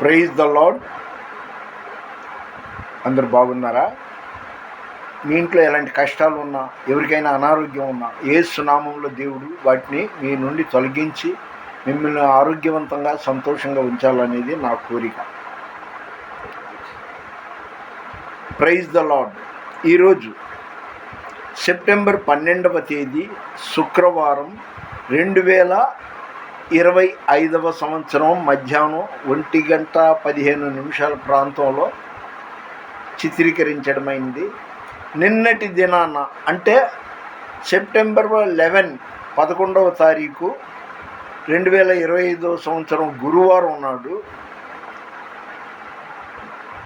Praise the lord అందరు బాగున్నారా? మీ ఇంట్లో ఎలాంటి కష్టాలు ఉన్నా ఎవరికైనా అనారోగ్యం ఉన్నా ఏ సునామంలో దేవుడు వాటిని మీ నుండి తొలగించి మిమ్మల్ని ఆరోగ్యవంతంగా సంతోషంగా ఉంచాలనేది నా కోరిక. ప్రైజ్ ద లాడ్ ఈరోజు సెప్టెంబర్ పన్నెండవ తేదీ శుక్రవారం రెండు వేల ఇరవై ఐదవ సంవత్సరం మధ్యాహ్నం ఒంటి గంట పదిహేను నిమిషాల ప్రాంతంలో చిత్రీకరించడమైంది. నిన్నటి దినాన అంటే సెప్టెంబర్ లెవెన్ పదకొండవ తారీఖు రెండు వేల ఇరవై ఐదవ సంవత్సరం గురువారం నాడు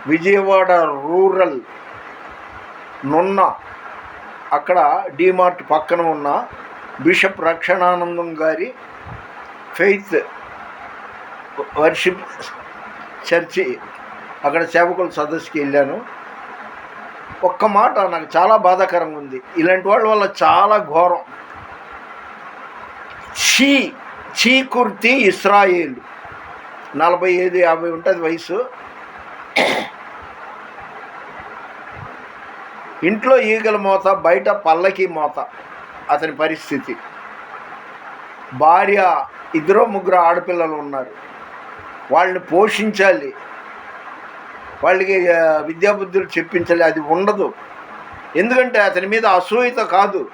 విజయవాడ రూరల్ నున్న అక్కడ డిమార్ట్ పక్కన ఉన్న బిషప్ రక్షణానందం గారి ఫెయిత్ వర్షిప్ చర్చి అక్కడ సేవకుల సదస్సుకి వెళ్ళాను. ఒక్క మాట నాకు చాలా బాధాకరంగా ఉంది. ఇలాంటి వాళ్ళ వల్ల చాలా ఘోరం. చీ చీకుర్తి ఇస్రాయేల్. నలభై ఐదు యాభై ఉంటుంది వయసు. ఇంట్లో ఈగల మోత బయట పల్లకి మోత. అతని పరిస్థితి. భార్య ఇద్దరు ముగ్గురు ఆడపిల్లలు ఉన్నారు. వాళ్ళని పోషించాలి. వాళ్ళకి విద్యాబుద్ధులు చెప్పించాలి. అది ఉండదు. ఎందుకంటే అతని మీద అసూయత కాదు.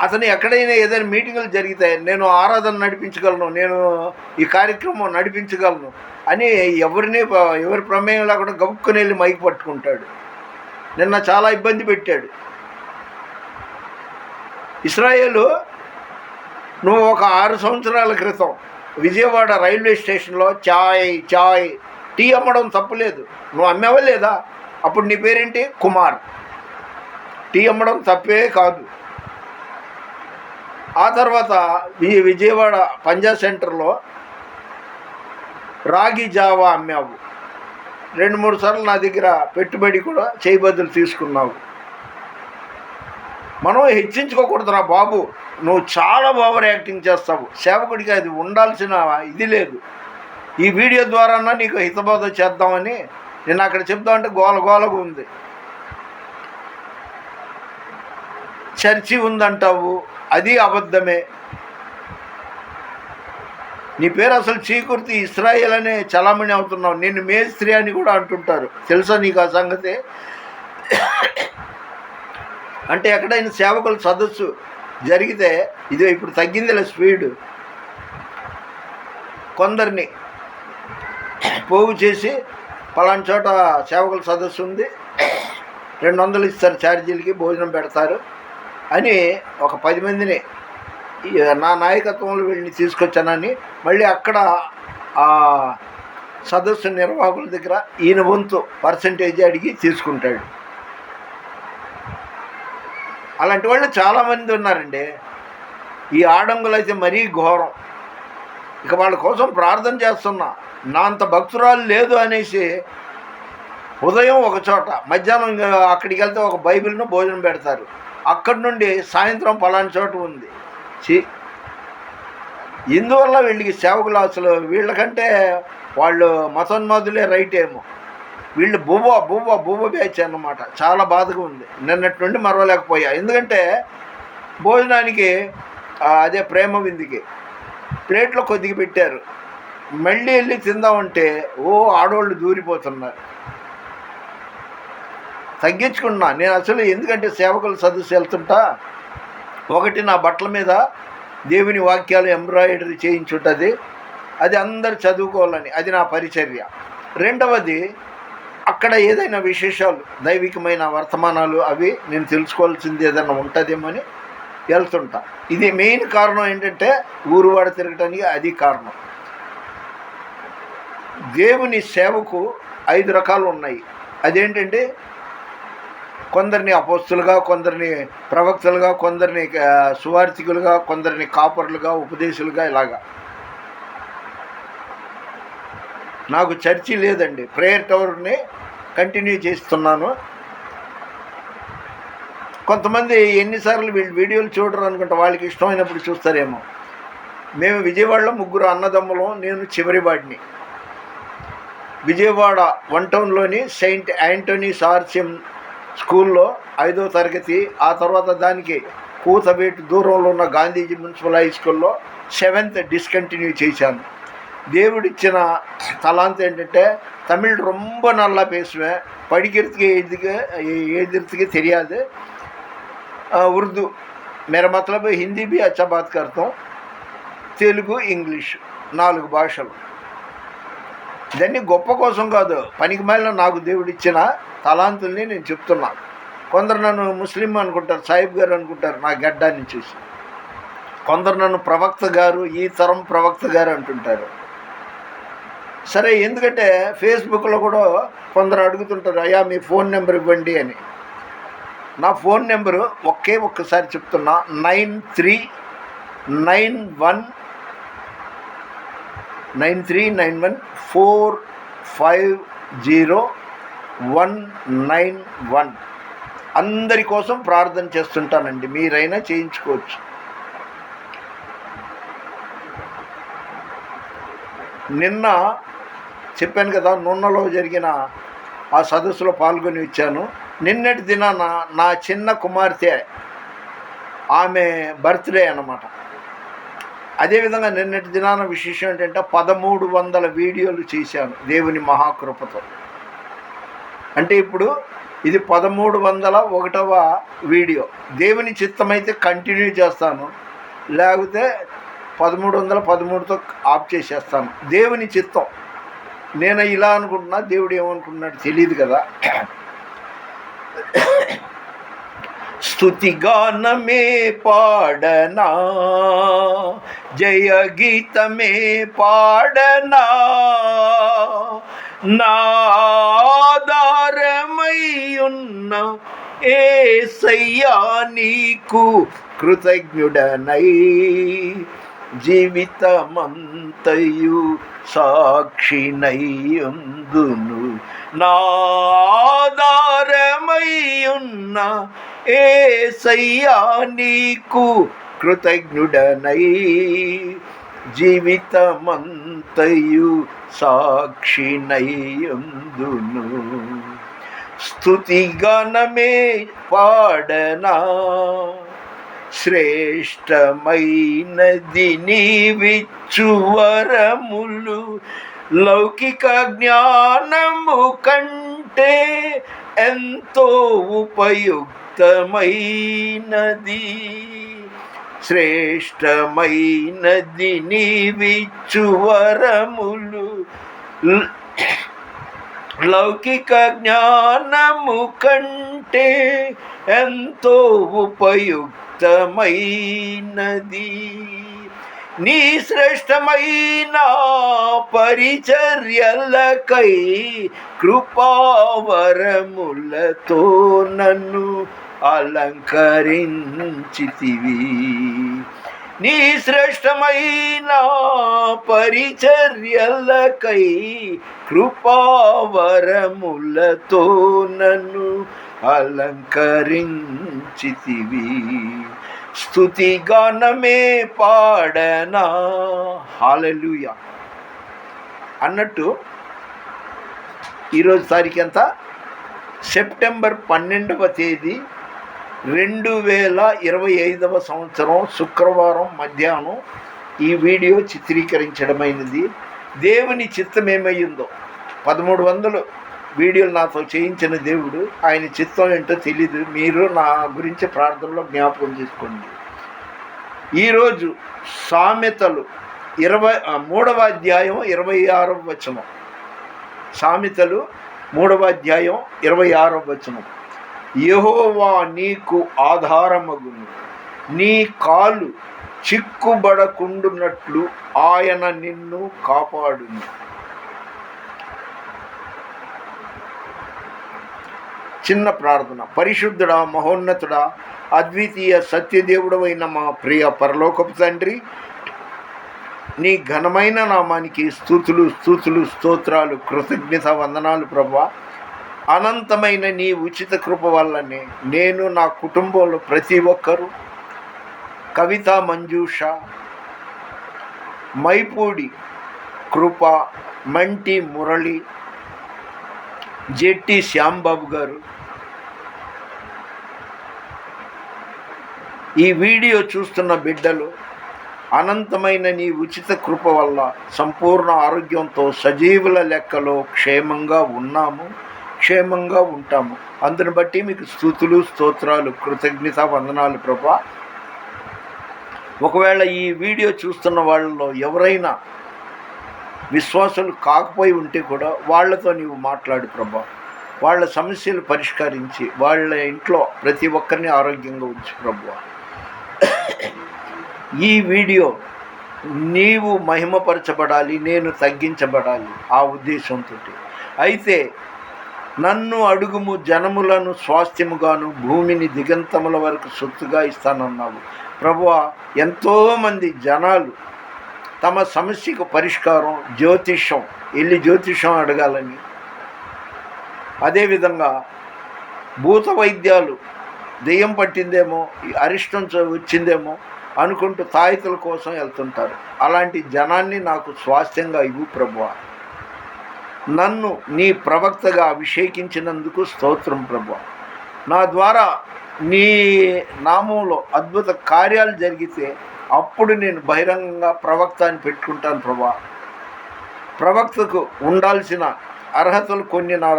అతను ఎక్కడైనా ఏదైనా మీటింగులు జరిగితే నేను ఆరాధన నడిపించగలను నేను ఈ కార్యక్రమం నడిపించగలను అని ఎవరిని ఎవరి ప్రమేయం లేకుండా గబుక్కుని వెళ్ళి మైకి పట్టుకుంటాడు. నిన్న చాలా ఇబ్బంది పెట్టాడు. ఇస్రాయేలు నువ్వు ఒక ఆరు సంవత్సరాల క్రితం విజయవాడ రైల్వే స్టేషన్లో చాయ్ చాయ్ టీ అమ్మడం తప్పులేదు నువ్వు అమ్మేవా లేదా? అప్పుడు నీ పేరేంటి? కుమార్. టీ అమ్మడం తప్పే కాదు. ఆ తర్వాత ఈ విజయవాడ పంజా సెంటర్లో రాగి జావా అమ్మావు. రెండు మూడు సార్లు నా దగ్గర పెట్టుబడి కూడా చేయబద్దులు తీసుకున్నావు. మనం హెచ్చించుకోకూడదురా బాబు. నువ్వు చాలా ఓవర్ యాక్టింగ్ చేస్తావు. సేవకుడికి అది ఉండాల్సిన ఇది లేదు. ఈ వీడియో ద్వారా నీకు హితబోధ చేద్దామని నేను అక్కడ చెప్దామంటే గోల గోలగా ఉంది. చర్చి ఉందంటావు. అది అబద్ధమే. నీ పేరు అసలు చీకుర్తి ఇస్రాయేల్ అనే చలామణి అవుతున్నావు. నిన్ను మేస్త్రి అని కూడా అంటుంటారు. తెలుసా నీకు ఆ సంగతి? అంటే ఎక్కడైనా సేవకుల సదస్సు జరిగితే ఇది ఇప్పుడు తగ్గిందిలే స్పీడ్. కొందరిని పోగు చేసి పలానా చోట సేవకుల సదస్సు ఉంది. రెండు వందలు ఇస్తారు ఛార్జీలకి భోజనం పెడతారు అని ఒక పది మందిని నా నాయకత్వంలో వీళ్ళని తీసుకొచ్చానని మళ్ళీ అక్కడ ఆ సదస్సు నిర్వాహకుల దగ్గర ఈయన వంతు పర్సంటేజ్ అడిగి తీసుకుంటాడు. అలాంటి వాళ్ళు చాలామంది ఉన్నారండి. ఈ ఆడంగులు అయితే మరీ ఘోరం. ఇక వాళ్ళ కోసం ప్రార్థన చేస్తున్నా. నా అంత భక్తురాలు లేదు అనేసి ఉదయం ఒక చోట మధ్యాహ్నం అక్కడికి వెళ్తే ఒక బైబిల్ను భోజనం పెడతారు. అక్కడి నుండి సాయంత్రం పలానా చోట ఉంది. చి ఇందువల్ల వీళ్ళకి సేవకులు అసలు వీళ్ళకంటే వాళ్ళు మతోన్మాదులే రైట్ ఏమో వీళ్ళు బువ్వ బువ్వ బువ్వ బ్యాచ్ అన్నమాట. చాలా బాధగా ఉంది. నిన్నటి నుండి మరవలేకపోయా. ఎందుకంటే భోజనానికి అదే ప్రేమ విందికి ప్లేట్లో కొద్దిగా పెట్టారు. మళ్ళీ వెళ్ళి తిందామంటే ఓ ఆడవాళ్ళు దూరిపోతున్నారు. తగ్గించుకున్నా. నేను అసలు ఎందుకంటే సేవకులు సదస్సు వెళ్తుంటా? ఒకటి నా బట్టల మీద దేవుని వాక్యాలు ఎంబ్రాయిడరీ చేయించుంటుంది. అది అందరు చదువుకోవాలని. అది నా పరిచర్య. రెండవది అక్కడ ఏదైనా విశేషాలు దైవికమైన వర్తమానాలు అవి నేను తెలుసుకోవాల్సింది ఏదైనా ఉంటుందేమో అని వెళ్తుంటా. ఇది మెయిన్ కారణం ఏంటంటే ఊరువాడ తిరగటానికి అది కారణం. దేవుని సేవకు ఐదు రకాలు ఉన్నాయి. అదేంటంటే కొందరిని అపోస్తులుగా కొందరిని ప్రవక్తలుగా కొందరిని సువార్థికులుగా కొందరిని కాపర్లుగా ఉపదేశులుగా ఇలాగా. నాకు చర్చి లేదండి. ప్రేయర్ టవర్ని కంటిన్యూ చేస్తున్నాను. కొంతమంది ఎన్నిసార్లు వీళ్ళు వీడియోలు చూడరు అనుకుంటా వాళ్ళకి ఇష్టమైనప్పుడు చూస్తారేమో. మేము విజయవాడలో ముగ్గురు అన్నదమ్ములం నేను చివరివాడిని. విజయవాడ వన్ టౌన్లోని సెయింట్ యాంటోనీస్ ఆర్చియం స్కూల్లో ఐదో తరగతి ఆ తర్వాత దానికి కూతబేటు దూరంలో ఉన్న గాంధీజీ మున్సిపల్ హై స్కూల్లో సెవెంత్ డిస్కంటిన్యూ చేశాను. దేవుడిచ్చిన తలాంత ఏంటంటే தமிழ் ரொம்ப நல்லா பேசுவேன் படிக்கிறதுக்கு எழுதுக்கு எழுதுறதுக்கு தெரியாது ఉర్దూ మేర మతలబ్ హిందీ బి అచ్చా బాత్ కర్తాం తెలుగు ఇంగ్లీష్ నాలుగు భాషలు ఇదన్నీ గొప్ప కోసం కాదు పనికి మాలిన నాకు దేవుడిచ్చిన తలాంతుల్ని నేను చెప్తున్నా కొందరు నన్ను ముస్లిం అనుకుంటారు సాహిబ్ గారు అనుకుంటారు నా గడ్డాన్ని చూసి కొందరు నన్ను ప్రవక్త గారు ఈ తరం ప్రవక్త గారు అంటుంటారు సరే ఎందుకంటే ఫేస్బుక్లో కూడా కొందరు అడుగుతుంటారు అయ్యా మీ ఫోన్ నెంబర్ ఇవ్వండి అని. నా ఫోన్ నెంబరు ఒకే ఒక్కసారి చెప్తున్నా nine three nine one nine three nine one four five zero one nine one. అందరి కోసం ప్రార్థన చేస్తుంటానండి మీరైనా చేయించుకోవచ్చు. నిన్న చెప్పాను కదా నున్నలో జరిగిన ఆ సదస్సులో పాల్గొని వచ్చాను. నిన్నటి దినాన నా చిన్న కుమార్తె ఆమె బర్త్డే అన్నమాట. అదేవిధంగా నిన్నటి దినాన విశేషం ఏంటంటే పదమూడు వందల వీడియోలు చేశాను దేవుని మహాకృపతో. అంటే ఇప్పుడు ఇది పదమూడు వందల ఒకటవ వీడియో. దేవుని చిత్తమైతే కంటిన్యూ చేస్తాను. లేకపోతే పదమూడు వందల పదమూడుతో ఆఫ్ చేసేస్తాను. దేవుని చిత్తం. నేను ఇలా అనుకుంటున్నా దేవుడు ఏమనుకుంటున్నాడు తెలియదు కదా. స్తుతిగానమే పాడనా జయ గీతమే పాడనా నాదారమయ్యున్న ఏసయ్యా నీకు కృతజ్ఞుడనై. జీవితమంతయు సాక్షినయ్యుందును నాదారమయ్యున్న ఏసయ్యా నీకు కృతజ్ఞుడనై. జీవితమంతయు సాక్షినయ్యుందును స్థుతిగణమే పాడనా. శ్రేష్టమైనది నీవిచ్చు వరములు. లౌకిక జ్ఞానము కంటే ఎంతో ఉపయుక్తమైనది. శ్రేష్టమైనది నీవిచ్చు వరములు. లౌకిక జ్ఞానము కంటే ఎంతో ఉపయుక్తమైనది. నీ శ్రేష్టమైన పరిచర్యలకై కృపావరములతో నన్ను అలంకరించితివి. నీ శ్రేష్టమైన పరిచర్యలకై కృపావరములతో నన్ను అలంకరించితివి. స్థుతిగానమే పాడనా? హాలూయ అన్నట్టు ఈరోజు తారీఖు ఎంత? సెప్టెంబర్ పన్నెండవ తేదీ రెండు వేల ఇరవై ఐదవ సంవత్సరం శుక్రవారం మధ్యాహ్నం ఈ వీడియో చిత్రీకరించడమైనది. దేవుని చిత్తం ఏమయ్యిందో? పదమూడు వందలు వీడియోలు నాతో చేయించిన దేవుడు ఆయన చిత్తం ఏంటో తెలీదు. మీరు నా గురించి ప్రార్థనలో జ్ఞాపకం చేసుకోండి. ఈరోజు సామెతలు ఇరవై మూడవ అధ్యాయం ఇరవై ఆరవ వచనం. సామెతలు మూడవ అధ్యాయం ఇరవై ఆరవ వచనం. యహోవా నీకు ఆధారమగును. నీ కాలు చిక్కుబడకుండునట్లు ఆయన నిన్ను కాపాడును. చిన్న ప్రార్థన. పరిశుద్ధుడా మహోన్నతుడా అద్వితీయ సత్యదేవుడమైన మా ప్రియ పరలోకపు తండ్రి నీ ఘనమైన నామానికి స్థుతులు స్థుతులు స్తోత్రాలు కృతజ్ఞత వందనాలు ప్రభా. అనంతమైన నీ ఉచిత కృప వల్లనే నేను నా కుటుంబంలో ప్రతి ఒక్కరూ కవిత మంజూష మైపూడి కృప మంటి మురళి జెట్టి శ్యాంబాబు గారు. ఈ వీడియో చూస్తున్న బిడ్డలు అనంతమైన నీ ఉచిత కృప వల్ల సంపూర్ణ ఆరోగ్యంతో సజీవుల లెక్కలో క్షేమంగా ఉన్నాము. క్షేమంగా ఉంటాము. అందుని బట్టి మీకు స్థుతులు స్తోత్రాలు కృతజ్ఞత వందనాలు ప్రభా. ఒకవేళ ఈ వీడియో చూస్తున్న వాళ్ళలో ఎవరైనా విశ్వాసులు కాకపోయి ఉంటే కూడా వాళ్ళతో నీవు మాట్లాడు ప్రభా. వాళ్ళ సమస్యలు పరిష్కరించి వాళ్ళ ఇంట్లో ప్రతి ఒక్కరిని ఆరోగ్యంగా ఉంచు ప్రభు. ఈ వీడియో నీవు మహిమపరచబడాలి నేను తగ్గించబడాలి ఆ ఉద్దేశంతో అయితే నన్ను అడుగుము జనములను స్వాస్థ్యముగాను భూమిని దిగంతముల వరకు సొత్తుగా ఇస్తానన్నావు. ప్రభువా ఎంతోమంది జనాలు తమ సమస్యకు పరిష్కారం జ్యోతిషం వెళ్ళి జ్యోతిషం అడగాలని. అదేవిధంగా భూత వైద్యాలు దెయ్యం పట్టిందేమో అరిష్టం చ- వచ్చిందేమో అనుకుంటూ తాయితుల కోసం వెళ్తుంటారు. అలాంటి జనాన్ని నాకు స్వాస్థ్యంగా ఇవ్వు ప్రభువా. నన్ను నీ ప్రవక్తగా అభిషేకించినందుకు స్తోత్రం ప్రభు. నా ద్వారా నీ నామంలో అద్భుత కార్యాలు జరిగితే అప్పుడు నేను బహిరంగంగా ప్రవక్త అని పెట్టుకుంటాను ప్రభా. ప్రవక్తకు ఉండాల్సిన అర్హతలు కొన్ని నా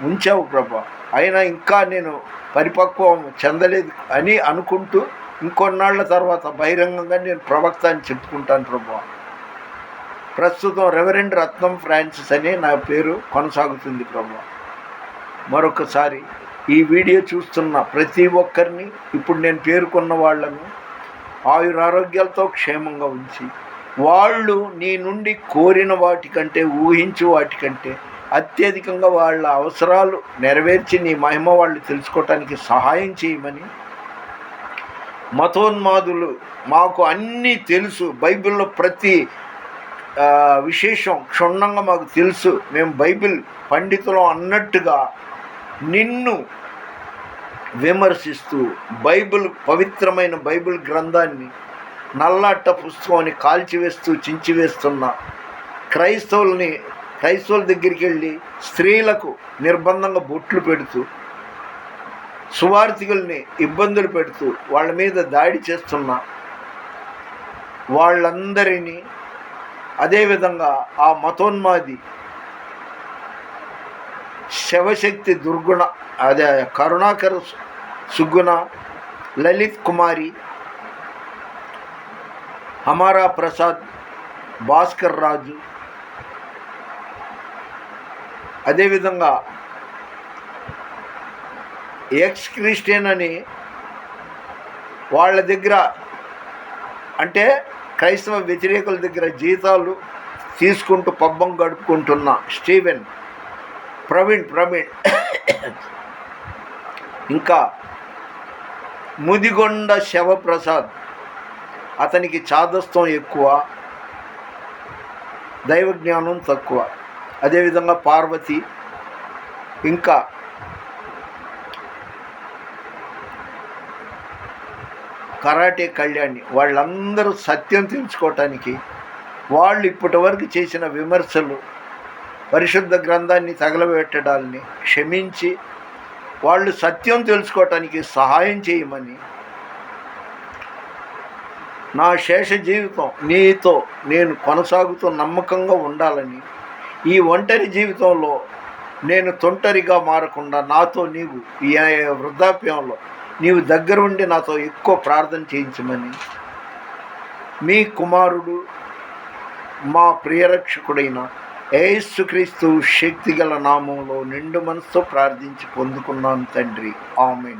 ఉంచావు ప్రభా. అయినా ఇంకా నేను పరిపక్వం చెందలేదు అని అనుకుంటూ ఇంకొన్నాళ్ళ తర్వాత బహిరంగంగా నేను ప్రవక్త అని చెప్పుకుంటాను ప్రభా. ప్రస్తుతం రెవరెండ్ రత్నం ఫ్రాన్సిస్ అనే నా పేరు కొనసాగుతుంది ప్రభు మరొకసారి ఈ వీడియో చూస్తున్న ప్రతి ఒక్కరిని ఇప్పుడు నేను పేర్కొన్న వాళ్ళను ఆయురారోగ్యాలతో క్షేమంగా ఉంచి వాళ్ళు నీ నుండి కోరిన వాటికంటే ఊహించు వాటికంటే అత్యధికంగా వాళ్ళ అవసరాలు నెరవేర్చి నీ మహిమ వాళ్ళు తెలుసుకోవటానికి సహాయం చేయమని మతోన్మాదులు మాకు అన్నీ తెలుసు. బైబిల్లో ప్రతి విశేషం క్షుణ్ణంగా మాకు తెలుసు. మేము బైబిల్ పండితులం అన్నట్టుగా నిన్ను విమర్శిస్తూ బైబిల్ పవిత్రమైన బైబిల్ గ్రంథాన్ని నల్లాట్ట పుస్తకాన్ని కాల్చివేస్తూ చించివేస్తున్న క్రైస్తవుల్ని క్రైస్తవుల దగ్గరికి వెళ్ళి స్త్రీలకు నిర్బంధంగా బొట్లు పెడుతూ సువార్థికుల్ని ఇబ్బందులు పెడుతూ వాళ్ళ మీద దాడి చేస్తున్న వాళ్ళందరినీ అదేవిధంగా ఆ మతోన్మాది శివశక్తి దుర్గుణ అదే కరుణాకర్ సుగుణ లలిత్ కుమారి హమారా ప్రసాద్ భాస్కర్ రాజు అదేవిధంగా ఎక్స్ క్రిస్టియన్ అని వాళ్ళ దగ్గర అంటే క్రైస్తవ వ్యతిరేకుల దగ్గర జీతాలు తీసుకుంటూ పబ్బం గడుపుకుంటున్న స్టీవెన్ ప్రవీణ్ ప్రవీణ్ ఇంకా ముదిగొండ శివప్రసాద్. అతనికి చాదస్తం ఎక్కువ దైవ జ్ఞానం తక్కువ. అదేవిధంగా పార్వతి ఇంకా కరాటే కళ్యాణి. వాళ్ళందరూ సత్యం తెలుసుకోవటానికి వాళ్ళు ఇప్పటి వరకు చేసిన విమర్శలు పరిశుద్ధ గ్రంథాన్ని తగలబెట్టడాన్ని క్షమించి వాళ్ళు సత్యం తెలుసుకోవటానికి సహాయం చేయమని నా శేష జీవితం నీతో నేను కొనసాగుతూ నమ్మకంగా ఉండాలని ఈ ఒంటరి జీవితంలో నేను తొంటరిగా మారకుండా నాతో నీవు ఈ వృద్ధాప్యంలో నీవు దగ్గర ఉండి నాతో ఎక్కువ ప్రార్థన చేయించమని. మీ కుమారుడు మా ప్రియరక్షకుడైన ఏసుక్రీస్తు శక్తిగల నామంలో నిండు మనసుతో ప్రార్థించి పొందుకున్నాను తండ్రి. ఆమె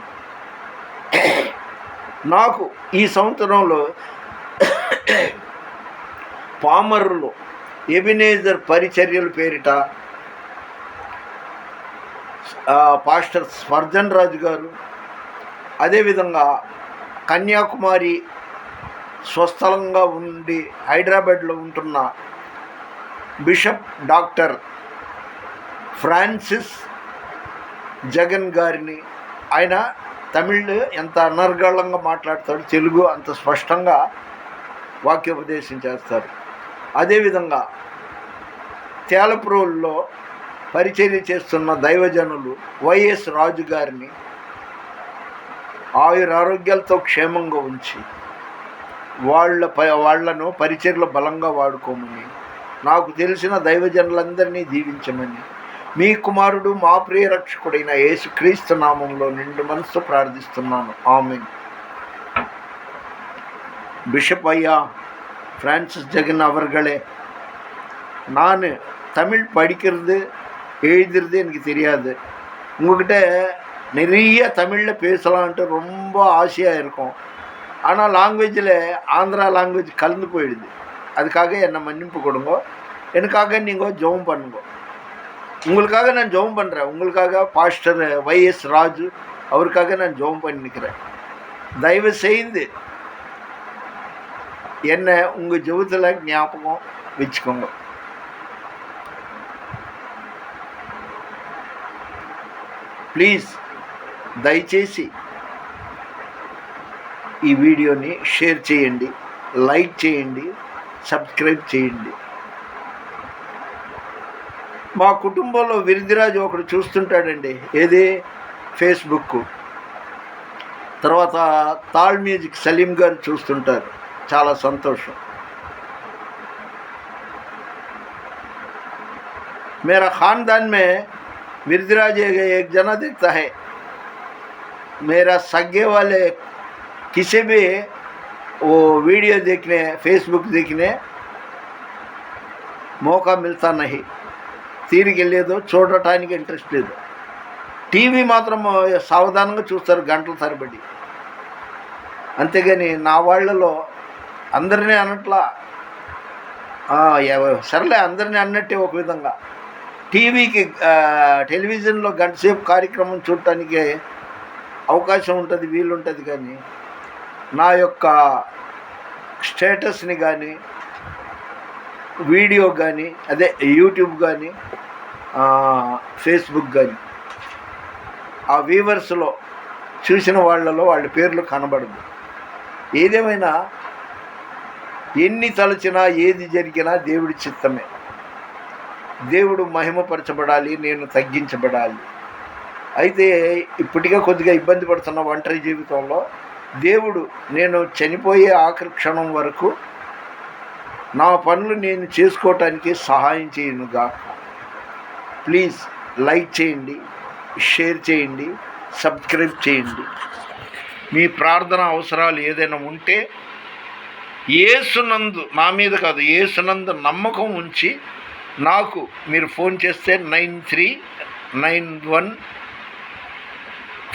నాకు ఈ సంవత్సరంలో పామరులో ఎబినేజర్ పరిచర్యల పేరిట పాస్టర్ స్వర్జన్ రాజు గారు అదేవిధంగా కన్యాకుమారి స్వస్థలంగా ఉండి హైదరాబాద్లో ఉంటున్న బిషప్ డాక్టర్ ఫ్రాన్సిస్ జగన్ గారిని ఆయన తమిళ్ ఎంత అనర్గళంగా మాట్లాడతాడు తెలుగు అంత స్పష్టంగా వాక్యోపదేశం చేస్తారు. అదేవిధంగా తేలప్రోల్లో పరిచర్య చేస్తున్న దైవజనులు వైఎస్ రాజు గారిని ఆయుర ఆరోగ్యాలతో క్షేమంగా ఉంచి వాళ్ళ ప వాళ్లను పరిచర్లో బలంగా వాడుకోమని నాకు తెలిసిన దైవజనులందరినీ దీవించమని మీ కుమారుడు మా ప్రియ రక్షకుడైన యేసుక్రీస్తు నామంలో నిండు మనసు ప్రార్థిస్తున్నాను ఆమె பிஷப் ஐயா ஃப்ரான்சிஸ் ஜெகன் அவர்களே நான் தமிழ் படிக்கிறது எழுதுறது எனக்கு தெரியாது உங்ககிட்ட நிறைய தமிழில் பேசலான்ட்டு ரொம்ப ஆசையாக இருக்கும். ஆனால் லாங்குவேஜில் ஆந்திரா லாங்குவேஜ் கலந்து போயிடுது. அதுக்காக என்னை மன்னிப்பு கொடுங்க. எனக்காக நீங்கள் ஜெபம் பண்ணுங்க. உங்களுக்காக நான் ஜெபம் பண்ணுறேன் உங்களுக்காக பாஸ்டர் வைஎஸ் ராஜு அவருக்காக நான் ஜெபம் பண்ணிக்கிறேன். தயவு செய்து என்னை உங்கள் ஜெபத்தில் ஞாபகம் வச்சுக்கோங்க. ப்ளீஸ் దయచేసి ఈ వీడియోని షేర్ చేయండి లైక్ చేయండి సబ్స్క్రైబ్ చేయండి మా కుటుంబంలో విరిదిరాజు ఒకడు చూస్తుంటాడండి ఏది ఫేస్బుక్ తర్వాత తాళ్ మ్యూజిక్ సలీం గారు చూస్తుంటారు చాలా సంతోషం मेरा ख़ानदान में मिर्जराज एक एक जना दिखता है मेरा सगे वाले किसी भी वो वीडियो देखने फेसबुक देखने మోకా మిల్తా నహి తీరిక లేదు చూడటానికి ఇంట్రెస్ట్ లేదు టీవీ మాత్రం సావధానంగా చూస్తారు గంటల తరబడి అంతేగాని నా వాళ్ళలో అందరినీ అనట్లా ఆ, ఎవ- సర్లే అందరినీ అన్నట్టే ఒక విధంగా టీవీకి ఆ, టెలివిజన్లో గంటసేపు కార్యక్రమం చూడటానికి అవకాశం ఉంటుంది వీలుంటుంది కానీ నా యొక్క స్టేటస్ని కానీ వీడియో కానీ అదే యూట్యూబ్ కానీ ఫేస్బుక్ కానీ ఆ వీవర్స్లో చూసిన వాళ్ళలో వాళ్ళ పేర్లు కనబడదు. ఏదేమైనా ఎన్ని తలచినా ఏది జరిగినా దేవుడి చిత్తమే. దేవుడు మహిమపరచబడాలి నేను తగ్గించబడాలి. అయితే ఇప్పటికే కొద్దిగా ఇబ్బంది పడుతున్న ఒంటరి జీవితంలో దేవుడు నేను చనిపోయే ఆఖరి క్షణం వరకు నా పనులు నేను చేసుకోవటానికి సహాయం చేయనుగా. ప్లీజ్ లైక్ చేయండి షేర్ చేయండి సబ్స్క్రైబ్ చేయండి. మీ ప్రార్థన అవసరాలు ఏదైనా ఉంటే ఏసునందు నా మీద కాదు ఏసునందు నమ్మకం ఉంచి నాకు మీరు ఫోన్ చేస్తే nine three nine one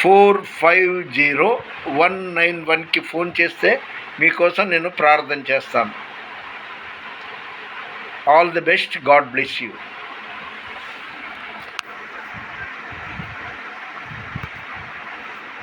four five zero one nine వన్కి ఫోన్ చేస్తే మీకోసం నేను ప్రార్థన చేస్తాను. All the best God bless you